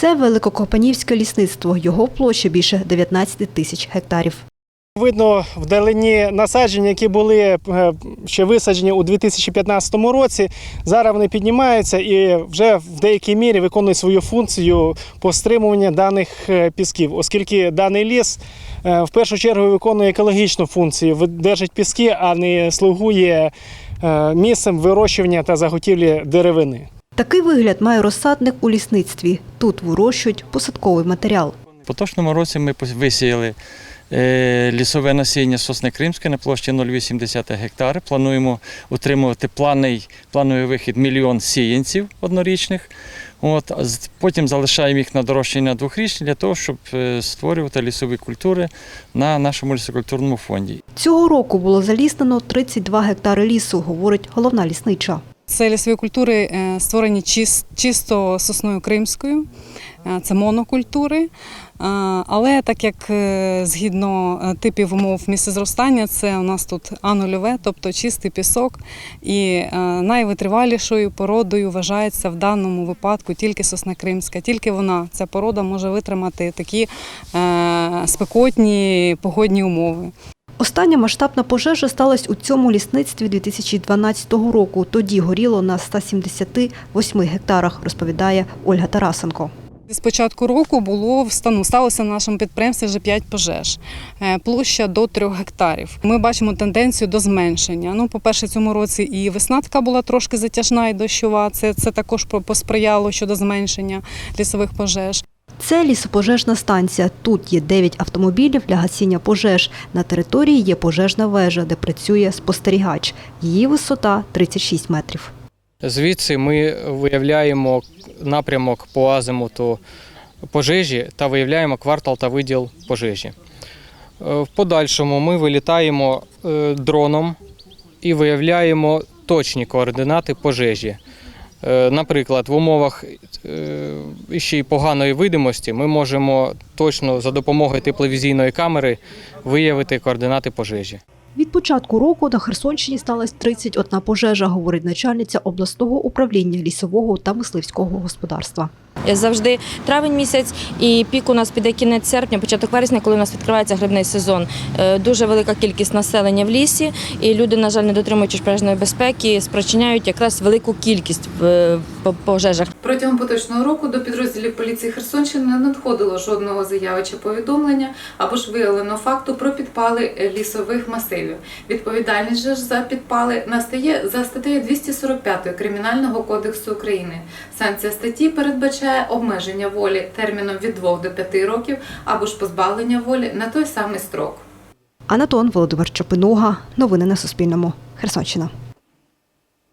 Це Великокопанівське лісництво. Його площа більше 19 тисяч гектарів. Видно вдалині насадження, які були е, ще висаджені у 2015 році. Зараз вони піднімаються і вже в деякій мірі виконують свою функцію по стримуванню даних е, пісків, оскільки даний ліс е, в першу чергу виконує екологічну функцію, держить піски, а не слугує місцем вирощування та заготівлі деревини. Такий вигляд має розсадник у лісництві. Тут вирощують посадковий матеріал. В поточному році ми висіяли е, лісове насіння сосни кримське на площі 0,8 гектари. Плануємо утримувати плановий, плановий вихід мільйон сіянців однорічних. От, потім залишаємо їх на дорощення двохрічні для того, щоб е, створювати лісові культури на нашому лісокультурному фонді. Цього року було заліснено 32 гектари лісу, говорить головна ліснича. Це лісові культури е, створені чисто сосною кримською, е, це монокультури. Е, Але так як згідно типів умов місцезростання, це у нас тут А-нульове, тобто чистий пісок. І найвитривалішою породою вважається в даному випадку тільки сосна кримська. Тільки вона, ця порода, може витримати такі спекотні погодні умови. Остання масштабна пожежа сталася у цьому лісництві 2012 року. Тоді горіло на 178 гектарах, розповідає Ольга Тарасенко. З початку року було встану сталося на нашому підприємстві вже 5 пожеж, Е, площа до 3 гектарів. Ми бачимо тенденцію до зменшення. Ну, по-перше, цьому році і весна така була трошки затяжна і дощова. Це, це також посприяло щодо зменшення лісових пожеж. Це лісопожежна станція. Тут є 9 автомобілів для гасіння пожеж. На території є пожежна вежа, де працює спостерігач. Її висота 36 метрів. Звідси ми виявляємо напрямок по азимуту пожежі та виявляємо квартал та виділ пожежі. Е, В подальшому ми вилітаємо е, дроном і виявляємо точні координати пожежі. Е, Наприклад, в умовах е, ще й поганої видимості ми можемо точно за допомогою тепловізійної камери виявити координати пожежі. Від початку року на Херсонщині сталася 31 пожежа, говорить начальниця обласного управління лісового та мисливського господарства. Завжди травень місяць і пік у нас піде кінець серпня, початок вересня, коли у нас відкривається грибний сезон. Е, Дуже велика кількість населення в лісі, і люди, на жаль, не дотримуючись пожежної безпеки, спричиняють якраз велику кількість е, пожежах. Протягом поточного року до підрозділів поліції Херсонщини не надходило жодного заяви чи повідомлення або ж виявлено факту про підпали лісових масивів. Відповідальність же ж за підпали настає за статтею 245 Кримінального кодексу України. Санкція статті передбачає обмеження волі терміном від 2 до 5 років або ж позбавлення волі на той самий строк. Анатон Володимир Чопинуга. Новини на Суспільному. Херсонщина.